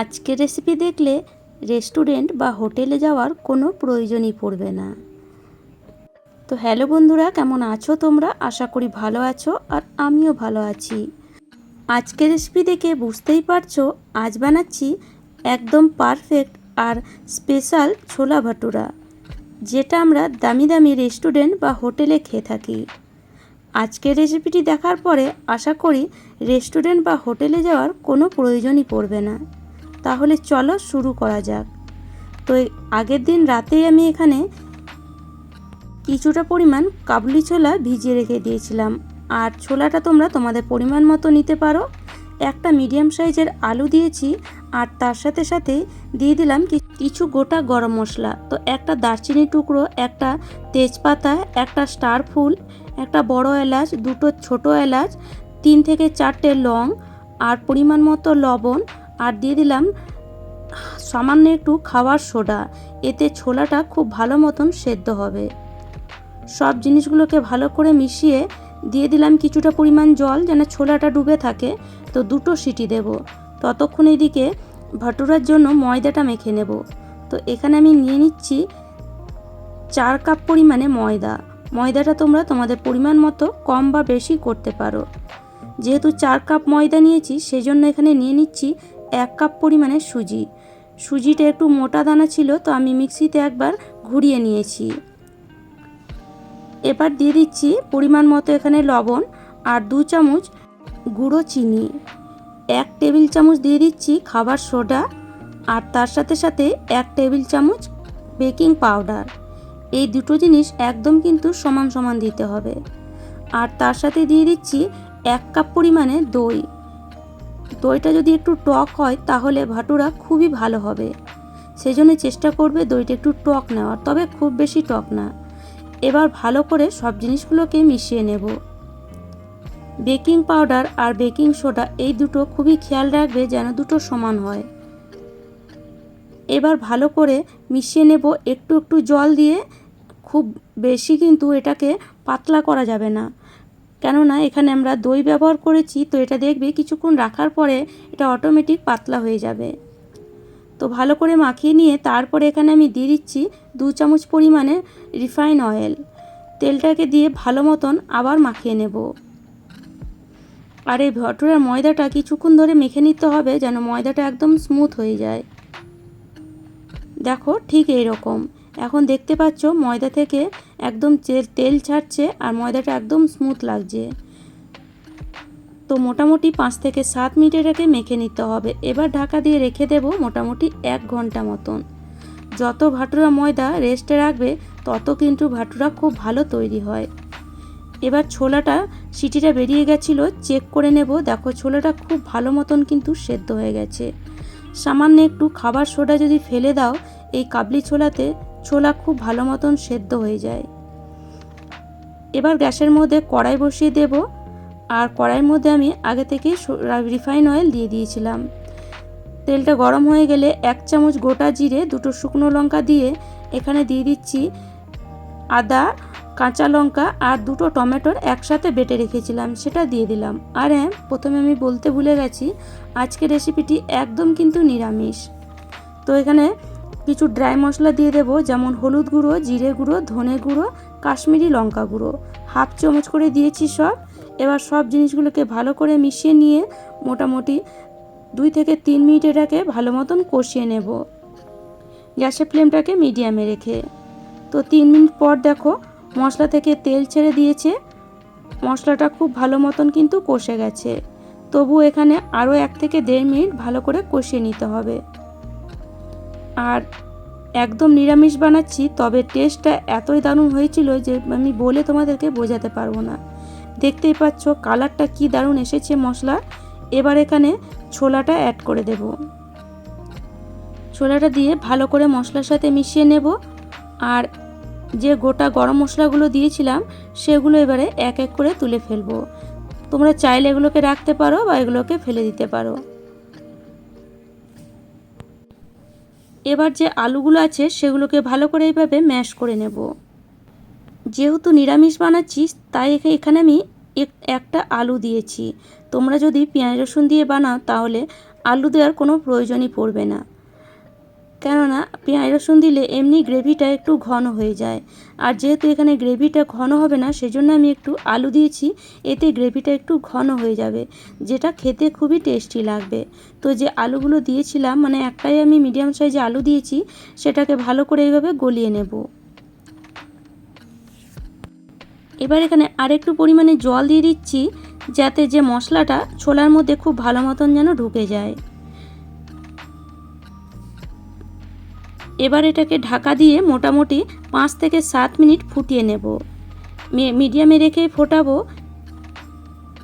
আজকের রেসিপি দেখলে রেস্টুরেন্ট বা হোটেলে যাওয়ার কোনো প্রয়োজনই পড়বে না। তো হ্যালো বন্ধুরা, কেমন আছো তোমরা? আশা করি ভালো আছো আর আমিও ভালো আছি। আজকের রেসিপি দেখে বুঝতেই পারছ, আজ বানাচ্ছি একদম পারফেক্ট আর স্পেশাল ছোলা ভাটুরা, যেটা আমরা দামি দামি রেস্টুরেন্ট বা হোটেলে খেয়ে থাকি। আজকের রেসিপিটি দেখার পরে আশা করি রেস্টুরেন্ট বা হোটেলে যাওয়ার কোনো প্রয়োজনই পড়বে না। তাহলে চলো শুরু করা যাক। তো আগের দিন রাতেই আমি এখানে কিছুটা পরিমাণ কাবলি ছোলা ভিজিয়ে রেখে দিয়েছিলাম। আর ছোলাটা তোমরা তোমাদের পরিমাণ মতো নিতে পারো। একটা মিডিয়াম সাইজের আলু দিয়েছি আর তার সাথে সাথে দিয়ে দিলাম কিছু গোটা গরম মশলা। তো একটা দারচিনি টুকরো, একটা তেজপাতা, একটা স্টার ফুল, একটা বড় এলাচ, দুটো ছোট এলাচ, তিন থেকে চারটে লং, আর পরিমাণ মতো লবণ আর দিয়ে দিলাম সামান্য একটু খাওয়ার সোডা। এতে ছোলাটা খুব ভালো মতন সেদ্ধ হবে। সব জিনিসগুলোকে ভালো করে মিশিয়ে দিয়ে দিলাম কিছুটা পরিমাণ জল যেন ছোলাটা ডুবে থাকে। তো দুটো সিটি দেব। ততক্ষণ এদিকে ভটুরার জন্য ময়দাটা মেখে নেব। তো এখানে আমি নিয়ে নিচ্ছি চার কাপ পরিমাণে ময়দা। ময়দাটা তোমরা তোমাদের পরিমাণ মতো কম বা বেশি করতে পারো। যেহেতু চার কাপ ময়দা নিয়েছি, সেজন্য এখানে নিয়ে নিচ্ছি এক কাপ পরিমাণে সুজি। সুজিটা একটু মোটা দানা ছিল, তো আমি মিক্সিতে একবার ঘুরিয়ে নিয়েছি। এবার দিয়ে দিচ্ছি পরিমাণ মতো এখানে লবণ আর দু চামচ গুঁড়ো চিনি। এক টেবিল চামচ দিয়ে দিচ্ছি খাবার সোডা আর তার সাথে সাথে এক টেবিল চামচ বেকিং পাউডার। এই দুটো জিনিস একদম কিন্তু সমান সমান দিতে হবে। আর তার সাথে দিয়ে দিচ্ছি এক কাপ পরিমাণে দই। দইটা যদি একটু টক হয়, তাহলে ভাটুরা খুবই ভালো হবে। সেই জন্য চেষ্টা করবে দইটা একটু টক নেওয়ার, তবে খুব বেশি টক না। এবার ভালো করে সব জিনিসগুলোকে মিশিয়ে নেব। বেকিং পাউডার আর বেকিং সোডা এই দুটো খুবই খেয়াল রাখবে যেন দুটো সমান হয়। এবার ভালো করে মিশিয়ে নেব একটু একটু জল দিয়ে। খুব বেশি কিন্তু এটাকে পাতলা করা যাবে না। কেননা এখানে আমরা দই ব্যবহার করেছি, তো এটা দেখবে কিছুক্ষণ রাখার পরে এটা অটোমেটিক পাতলা হয়ে যাবে। তো ভালো করে মাখিয়ে নিয়ে তারপরে এখানে আমি দিয়ে দিচ্ছি দু চামচ পরিমাণে রিফাইন অয়েল। তেলটাকে দিয়ে ভালো মতন আবার মাখিয়ে নেব। আর এই ভটুরার ময়দাটা কিছুক্ষণ ধরে মেখে নিতে হবে যেন ময়দাটা একদম স্মুথ হয়ে যায়। দেখো ঠিক এই রকম এখন দেখতে পাচ্ছ ময়দা থেকে একদম তেল- ছাড়ছে আর ময়দাটা একদম স্মুথ লাগছে। তো মোটামুটি পাঁচ থেকে সাত মিনিট এটাকে মেখে নিতে হবে। এবার ঢাকা দিয়ে রেখে দেব মোটামুটি এক ঘণ্টা মতন। যত ভাটুরা ময়দা রেস্টে রাখবে, তত কিন্তু ভাটুরা খুব ভালো তৈরি হয়। এবার ছোলাটা সিটিটা বেরিয়ে গেছিল, চেক করে নেব। দেখো ছোলাটা খুব ভালো মতন কিন্তু সেদ্ধ হয়ে গেছে। সামান্য একটু খাবার সোডা যদি ফেলে দাও, এই কাবলি ছোলাতে ছোলা খুব ভালো মতন সেদ্ধ হয়ে যায়। এবার গ্যাসের মধ্যে কড়াই বসিয়ে দেব। আর কড়াইয়ের মধ্যে আমি আগে থেকেই রিফাইন অয়েল দিয়ে দিয়েছিলাম। তেলটা গরম হয়ে গেলে এক চামচ গোটা জিরে, দুটো শুকনো লঙ্কা দিয়ে এখানে দিয়ে দিচ্ছি আদা, কাঁচা লঙ্কা আর দুটো টমেটোর একসাথে বেটে রেখেছিলাম, সেটা দিয়ে দিলাম। আর হ্যাঁ প্রথমে আমি বলতে ভুলে গেছি, আজকের রেসিপিটি একদম কিন্তু নিরামিষ। তো এখানে কিছু ড্রাই মশলা দিয়ে দেবো, যেমন হলুদ গুঁড়ো, জিরে গুঁড়ো, ধনে গুঁড়ো, কাশ্মীরি লঙ্কা গুঁড়ো। হাফ চামচ করে দিয়েছি সব। এবার সব জিনিসগুলোকে ভালো করে মিশিয়ে নিয়ে মোটামুটি দুই থেকে তিন মিনিট এটাকে ভালো মতন কষিয়ে নেব। গ্যাসের ফ্লেমটাকে মিডিয়ামে রেখে। তো তিন মিনিট পর দেখো, মশলা থেকে তেল ছেড়ে দিয়েছে। মশলাটা খুব ভালো মতন কিন্তু কষে গেছে। তবু এখানে আরও এক থেকে দেড় মিনিট ভালো করে কষিয়ে নিতে হবে। আর একদম নিরামিষ বানাচ্ছি, তবে টেস্টটা এতই দারুণ হয়েছিল যে আমি বলে তোমাদেরকে বোঝাতে পারব না। দেখতেই পাচ্ছ কালারটা কি দারুণ এসেছে মশলা। এবার এখানে ছোলাটা অ্যাড করে দেব। ছোলাটা দিয়ে ভালো করে মশলার সাথে মিশিয়ে নেব। আর যে গোটা গরম মশলাগুলো দিয়েছিলাম, সেগুলো এবারে এক এক করে তুলে ফেলব। তোমরা চাইলে এগুলোকে রাখতে পারো বা এগুলোকে ফেলে দিতে পারো। এবার যে আলুগুলো আছে সেগুলোকে ভালো করে এইভাবে ম্যাশ করে নেব। যেহেতু নিরামিষ বানাচ্ছি, তাই এখা- এখানে আমি এক- একটা আলু দিয়েছি। তোমরা যদি পেঁয়াজ রসুন দিয়ে বানাও, তাহলে আলু দেওয়ার কোনো প্রয়োজনই পড়বে না। কেননা পেঁয়াজ রসুন দিলে এমনি গ্রেভিটা একটু ঘন হয়ে যায়। আর যেহেতু এখানে গ্রেভিটা ঘন হবে না, সেজন্য আমি একটু আলু দিয়েছি, এতে গ্রেভিটা একটু ঘন হয়ে যাবে, যেটা খেতে খুবই টেস্টি লাগবে। তো যে আলুগুলো দিয়েছিলাম মানে একটাই আমি মিডিয়াম সাইজে আলু দিয়েছি, সেটাকে ভালো করে এইভাবে গলিয়ে নেব। এবার এখানে আরেকটু পরিমাণে জল দিয়ে দিচ্ছি, যাতে যে মশলাটা ছোলার মধ্যে খুব ভালো মতন যেন ঢুকে যায়। এবার এটাকে ঢাকা দিয়ে মোটামুটি পাঁচ থেকে সাত মিনিট ফুটিয়ে নেব। মিডিয়ামে রেখে ফোটাবো।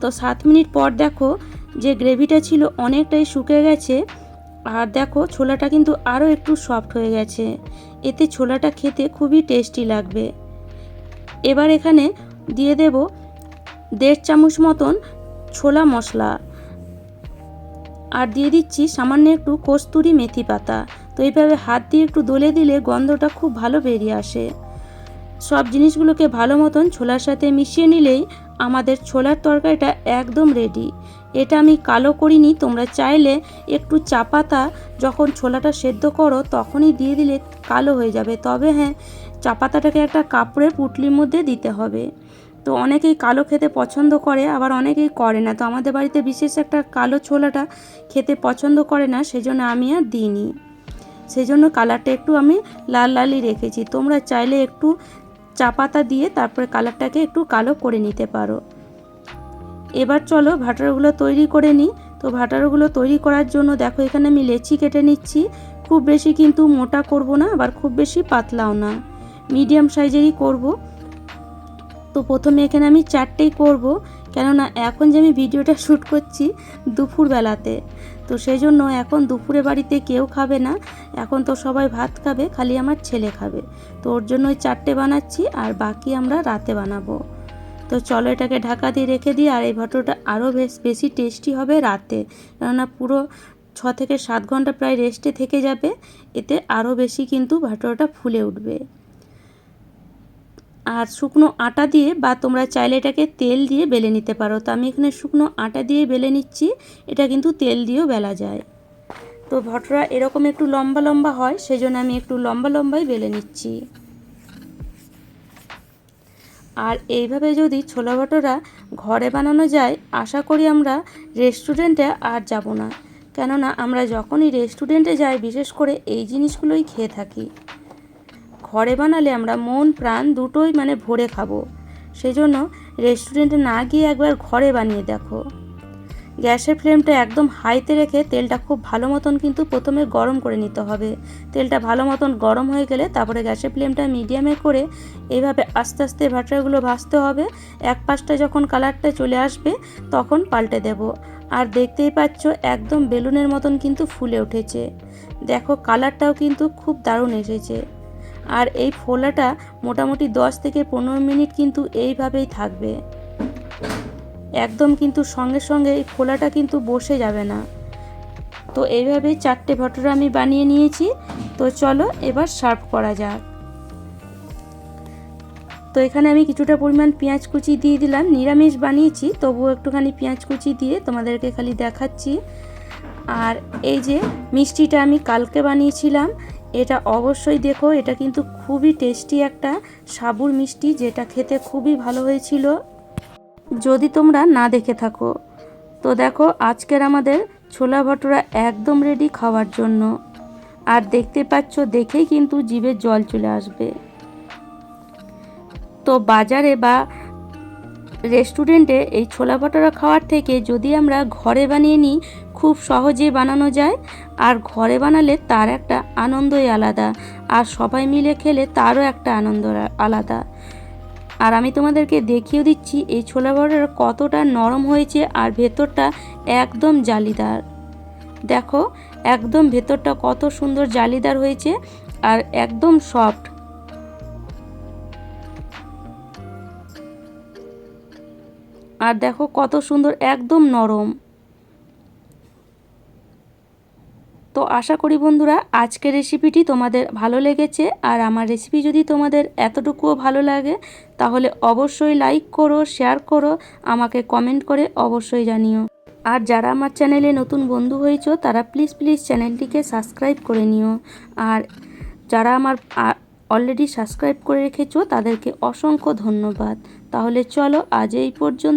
তো সাত মিনিট পর দেখো যে গ্রেভিটা ছিল অনেকটাই শুকে গেছে। আর দেখো ছোলাটা কিন্তু আরও একটু সফট হয়ে গেছে। এতে ছোলাটা খেতে খুবই টেস্টি লাগবে। এবার এখানে দিয়ে দেব দেড় চামচ মতন ছোলা মশলা। আর দিয়ে দিচ্ছি সামান্য একটু কস্তুরি মেথি পাতা। তো এইভাবে হাত দিয়ে একটু দলে দিলে গন্ধটা খুব ভালো বেরিয়ে আসে। সব জিনিসগুলোকে ভালো মতন ছোলার সাথে মিশিয়ে নিলেই আমাদের ছোলার তরকারিটা একদম রেডি এটা আমি কালো করিনি, তোমরা চাইলে একটু চা পাতা যখন ছোলাটা সেদ্ধ করো তখনই দিয়ে দিলে কালো হয়ে যাবে। তবে হ্যাঁ চা পাতাটাকে একটা কাপড়ের পুটলির মধ্যে দিতে হবে। তো অনেকেই কালো খেতে পছন্দ করে, আবার অনেকেই করে না। তো আমাদের বাড়িতে বিশেষ একটা কালো ছোলাটা খেতে পছন্দ করে না, সেজন্য আমি আর দিইনি। সেই জন্য কালারটা একটু আমি লাল লালই রেখেছি। তোমরা চাইলে একটু চা পাতা দিয়ে তারপরে কালারটাকে একটু কালো করে নিতে পারো। এবার চলো ভাটারগুলো তৈরি করে নিই। তো ভাটারগুলো তৈরি করার জন্য দেখো এখানে আমি লেচি কেটে নিচ্ছি। খুব বেশি কিন্তু মোটা করব না, আবার খুব বেশি পাতলাও না। মিডিয়াম সাইজেরই করব। তো প্রথমে এখানে আমি চারটেই করব। কেননা এখন যে আমি ভিডিওটা শ্যুট করছি দুপুরবেলাতে তো সেই জন্য এখন দুপুরে বাড়িতে কেউ খাবে না। এখন তো সবাই ভাত খাবে, খালি আমার ছেলে খাবে। তো ওর জন্য ওই চারটে বানাচ্ছি আর বাকি আমরা রাতে বানাবো। তো চলো এটাকে ঢাকা দিয়ে রেখে দিই আর এই ভটোটা আরও বেশ বেশি টেস্টি হবে রাতে। কেননা পুরো ছ থেকে সাত ঘণ্টা প্রায় রেস্টে থেকে যাবে, এতে আরও বেশি কিন্তু ভাটোটা ফুলে উঠবে। আর শুকনো আটা দিয়ে বা তোমরা চাইলে এটাকে তেল দিয়ে বেলে নিতে পারো। তো আমি এখানে শুকনো আটা দিয়ে বেলে নিচ্ছি, এটা কিন্তু তেল দিয়েও বেলা যায়। তো ভটরা এরকম একটু লম্বা লম্বা হয় সেই জন্য আমি একটু লম্বা লম্বাই বেলে নিচ্ছি। আর এইভাবে যদি ছোলা ভটোরা ঘরে বানানো যায়, আশা করি আমরা রেস্টুরেন্টে আর যাব না। কেননা আমরা যখনই রেস্টুরেন্টে যাই, বিশেষ করে এই জিনিসগুলোই খেয়ে থাকি। ঘরে বানালে আমরা মন, প্রাণ দুটোই মানে ভরে খাব। সেই জন্য রেস্টুরেন্টে না গিয়ে একবার ঘরে বানিয়ে দেখো। গ্যাসের ফ্লেমটা একদম হাইতে রেখে তেলটা খুব ভালো মতন কিন্তু প্রথমে গরম করে নিতে হবে। তেলটা ভালো মতন গরম হয়ে গেলে তারপরে গ্যাসের ফ্লেমটা মিডিয়ামে করে এইভাবে আস্তে আস্তে ভাটারগুলো ভাজতে হবে। এক পাশটা যখন কালারটা চলে আসবে তখন পাল্টে দেব। আর দেখতেই পাচ্ছ একদম বেলুনের মতন কিন্তু ফুলে উঠেছে। দেখো কালারটাও কিন্তু খুব দারুণ এসেছে। আর এই ফোলাটা মোটামুটি দশ থেকে পনেরো মিনিট কিন্তু এইভাবেই থাকবে। একদম কিন্তু সঙ্গে সঙ্গে এই ফোলাটা কিন্তু বসে যাবে না। তো এইভাবেই চারটে ভটরা আমি বানিয়ে নিয়েছি। তো চলো এবার সার্ভ করা যাক। তো এখানে আমি কিছুটা পরিমাণ পেঁয়াজ কুচি দিয়ে দিলাম। নিরামিষ বানিয়েছি, তবুও একটুখানি পেঁয়াজ কুচি দিয়ে তোমাদেরকে খালি দেখাচ্ছি। আর এই যে মিষ্টিটা আমি কালকে বানিয়েছিলাম এটা অবশ্যই দেখো, এটা কিন্তু খুবই টেস্টি একটা সাবুর মিষ্টি, যেটা খেতে খুবই ভালো হয়েছিল। যদি তোমরা না দেখে থাকো, তো দেখো আজকের আমাদের ছোলা ভটোরা একদম রেডি খাওয়ার জন্য। আর দেখতে পাচ্ছ, দেখেই কিন্তু জিভের জল চলে আসবে। তো বাজারে বা রেস্টুরেন্টে এই ছোলা ভটোরা খাওয়ার থেকে যদি আমরা ঘরে বানিয়ে নিই, খুব সহজে বানানো যায়। আর ঘরে বানালে তার একটা আনন্দই আলাদা। আর সবাই মিলে খেলে তারও একটা আনন্দ আলাদা। আর আমি তোমাদেরকে দেখিয়ে দিচ্ছি এই ছোলা ভটোরা কতটা নরম হয়েছে আর ভেতরটা একদম জালিদার। দেখো, একদম ভেতরটা কত সুন্দর জালিদার হয়েছে আর একদম সফট। আর দেখো কত সুন্দর, একদম নরম। তো আশা করি বন্ধুরা, আজকের রেসিপিটি তোমাদের ভালো লেগেছে। আর আমার রেসিপি যদি তোমাদের এতটুকুও ভালো লাগে, তাহলে অবশ্যই লাইক করো শেয়ার করো, আমাকে কমেন্ট করে অবশ্যই জানিও। আর যারা আমার চ্যানেলে নতুন বন্ধু হয়েছো, তারা প্লিজ প্লিজ চ্যানেলটিকে সাবস্ক্রাইব করে নিও। আর যারা আমার অলরেডি সাবস্ক্রাইব করে রেখেছো, তাদেরকে অসংখ্য ধন্যবাদ। তাহলে চলো আজ এই পর্যন্ত